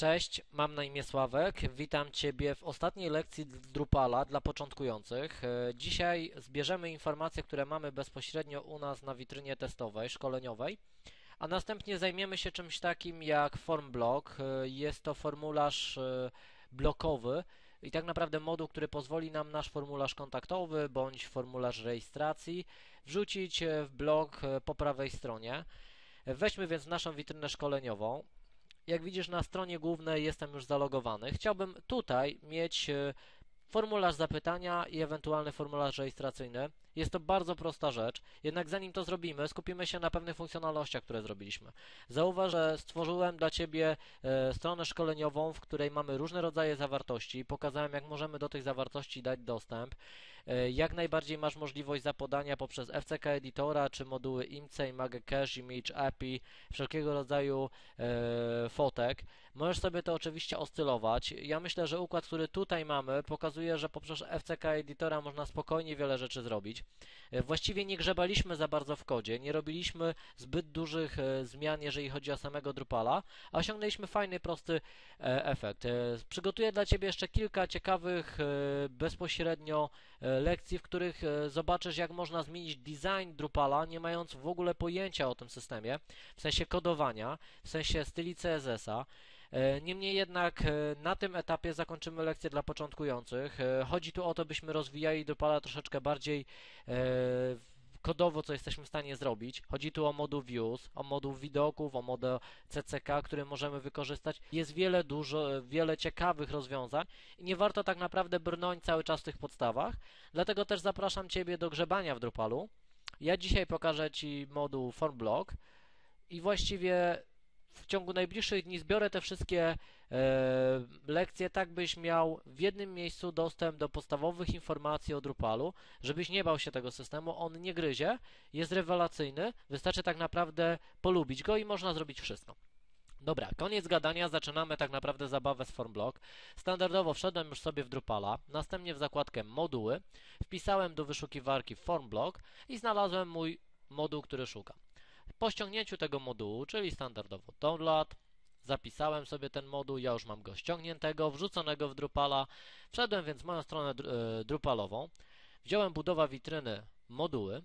Cześć, mam na imię Sławek. Witam Ciebie w ostatniej lekcji Drupala dla początkujących. E, Dzisiaj zbierzemy informacje, które mamy bezpośrednio u nas na witrynie testowej, szkoleniowej, a następnie zajmiemy się czymś takim jak form block. E, Jest to formularz e, blokowy i tak naprawdę moduł, który pozwoli nam nasz formularz kontaktowy bądź formularz rejestracji wrzucić w blok po prawej stronie. Weźmy więc naszą witrynę szkoleniową. Jak widzisz na stronie głównej jestem już zalogowany. Chciałbym tutaj mieć e, formularz zapytania i ewentualny formularz rejestracyjny. Jest to bardzo prosta rzecz, jednak zanim to zrobimy, skupimy się na pewnych funkcjonalnościach, które zrobiliśmy. Zauważ, że stworzyłem dla Ciebie e, stronę szkoleniową, w której mamy różne rodzaje zawartości. Pokazałem, jak możemy do tych zawartości dać dostęp. E, jak najbardziej masz możliwość zapodania poprzez FCK Editora, czy moduły IMCE, Image Cache, Image API, wszelkiego rodzaju e, fotek. Możesz sobie to oczywiście oscylować. Ja myślę, że układ, który tutaj mamy, pokazuje, że poprzez FCK Editora można spokojnie wiele rzeczy zrobić. E, Właściwie nie grzebaliśmy za bardzo w kodzie, nie robiliśmy zbyt dużych e, zmian, jeżeli chodzi o samego Drupala, a osiągnęliśmy fajny, prosty efekt. Przygotuję dla Ciebie jeszcze kilka ciekawych bezpośrednio lekcji, w których e, zobaczysz, jak można zmienić design Drupala, nie mając w ogóle pojęcia o tym systemie, w sensie kodowania, w sensie styli CSS-a. E, Niemniej jednak e, na tym etapie zakończymy lekcję dla początkujących. E, Chodzi tu o to, byśmy rozwijali Drupala troszeczkę bardziej e, kodowo, co jesteśmy w stanie zrobić. Chodzi tu o moduł views, o moduł widoków, o moduł CCK, który możemy wykorzystać. Jest wiele dużo, wiele ciekawych rozwiązań i nie warto tak naprawdę brnąć cały czas w tych podstawach. Dlatego też zapraszam Ciebie do grzebania w Drupalu. Ja dzisiaj pokażę Ci moduł form block i właściwie w ciągu najbliższych dni zbiorę te wszystkie e, lekcje, tak byś miał w jednym miejscu dostęp do podstawowych informacji o Drupalu, żebyś nie bał się tego systemu. On nie gryzie, jest rewelacyjny, wystarczy tak naprawdę polubić go i można zrobić wszystko. Dobra, koniec gadania, zaczynamy tak naprawdę zabawę z FormBlock. Standardowo wszedłem już sobie w Drupala, następnie w zakładkę moduły, wpisałem do wyszukiwarki FormBlock i znalazłem mój moduł, który szukam. Po ściągnięciu tego modułu, czyli standardowo download, zapisałem sobie ten moduł, ja już mam go ściągniętego, wrzuconego w Drupala. Wszedłem więc w moją stronę e, Drupalową, wziąłem budowa witryny moduły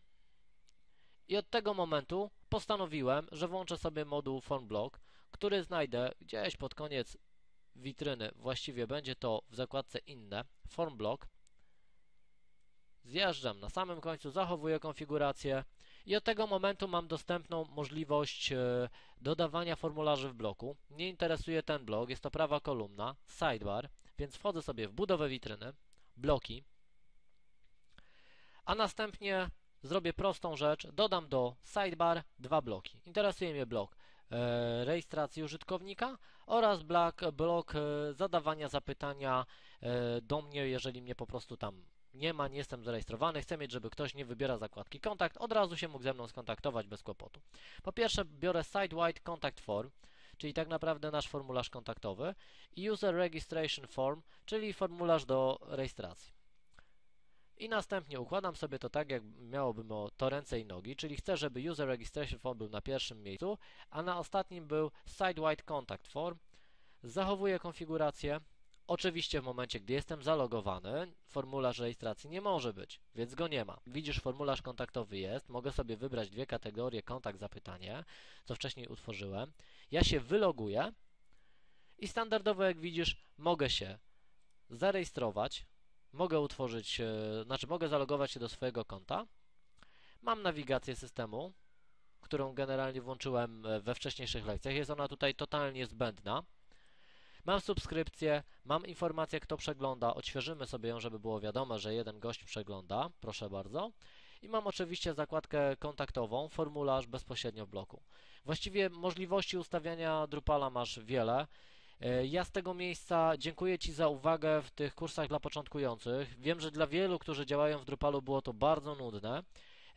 i od tego momentu postanowiłem, że włączę sobie moduł FormBlock, który znajdę gdzieś pod koniec witryny, właściwie będzie to w zakładce inne, FormBlock. Zjeżdżam na samym końcu, zachowuję konfigurację i od tego momentu mam dostępną możliwość e, dodawania formularzy w bloku. Mnie interesuje ten blok, jest to prawa kolumna, sidebar, więc wchodzę sobie w budowę witryny, bloki, a następnie zrobię prostą rzecz, dodam do sidebar dwa bloki. Interesuje mnie blok e, rejestracji użytkownika oraz blok, blok e, zadawania zapytania do mnie, jeżeli mnie po prostu tam nie ma, nie jestem zarejestrowany, chcę mieć, żeby ktoś nie wybiera zakładki kontakt, od razu się mógł ze mną skontaktować bez kłopotu. Po pierwsze biorę site-wide contact form, czyli tak naprawdę nasz formularz kontaktowy i user registration form, czyli formularz do rejestracji. I następnie układam sobie to tak, jak miałoby to ręce i nogi, czyli chcę, żeby user registration form był na pierwszym miejscu, a na ostatnim był site-wide contact form. Zachowuję konfigurację, Oczywiście w momencie, gdy jestem zalogowany, formularz rejestracji nie może być, więc go nie ma. Widzisz, formularz kontaktowy jest, mogę sobie wybrać dwie kategorie, kontakt, zapytanie, co wcześniej utworzyłem. Ja się wyloguję i standardowo, jak widzisz, mogę się zarejestrować, mogę utworzyć, e, znaczy mogę zalogować się do swojego konta. Mam nawigację systemu, którą generalnie włączyłem e, we wcześniejszych lekcjach. Jest ona tutaj totalnie zbędna. Mam subskrypcję, mam informację, kto przegląda, odświeżymy sobie ją, żeby było wiadomo, że jeden gość przegląda, proszę bardzo. I mam oczywiście zakładkę kontaktową, formularz bezpośrednio w bloku. Właściwie możliwości ustawiania Drupala masz wiele. E, ja z tego miejsca dziękuję Ci za uwagę w tych kursach dla początkujących. Wiem, że dla wielu, którzy działają w Drupalu było to bardzo nudne.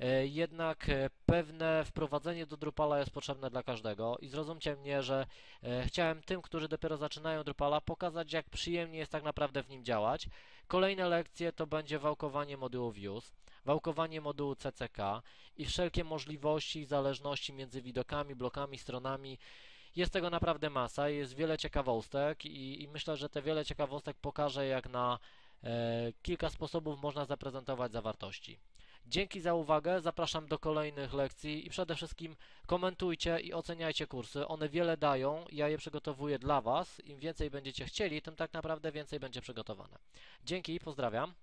E, jednak e, pewne wprowadzenie do Drupala jest potrzebne dla każdego i zrozumcie mnie, że e, chciałem tym, którzy dopiero zaczynają Drupala, pokazać jak przyjemnie jest tak naprawdę w nim działać. Kolejne lekcje to będzie wałkowanie modułu Views, wałkowanie modułu CCK i wszelkie możliwości i zależności między widokami, blokami, stronami Jest tego naprawdę masa, jest wiele ciekawostek i, i myślę, że te wiele ciekawostek pokaże, jak na e, kilka sposobów można zaprezentować zawartości. Dzięki za uwagę, zapraszam do kolejnych lekcji i przede wszystkim komentujcie i oceniajcie kursy. One wiele dają, ja je przygotowuję dla Was. Im więcej będziecie chcieli, tym tak naprawdę więcej będzie przygotowane. Dzięki, pozdrawiam.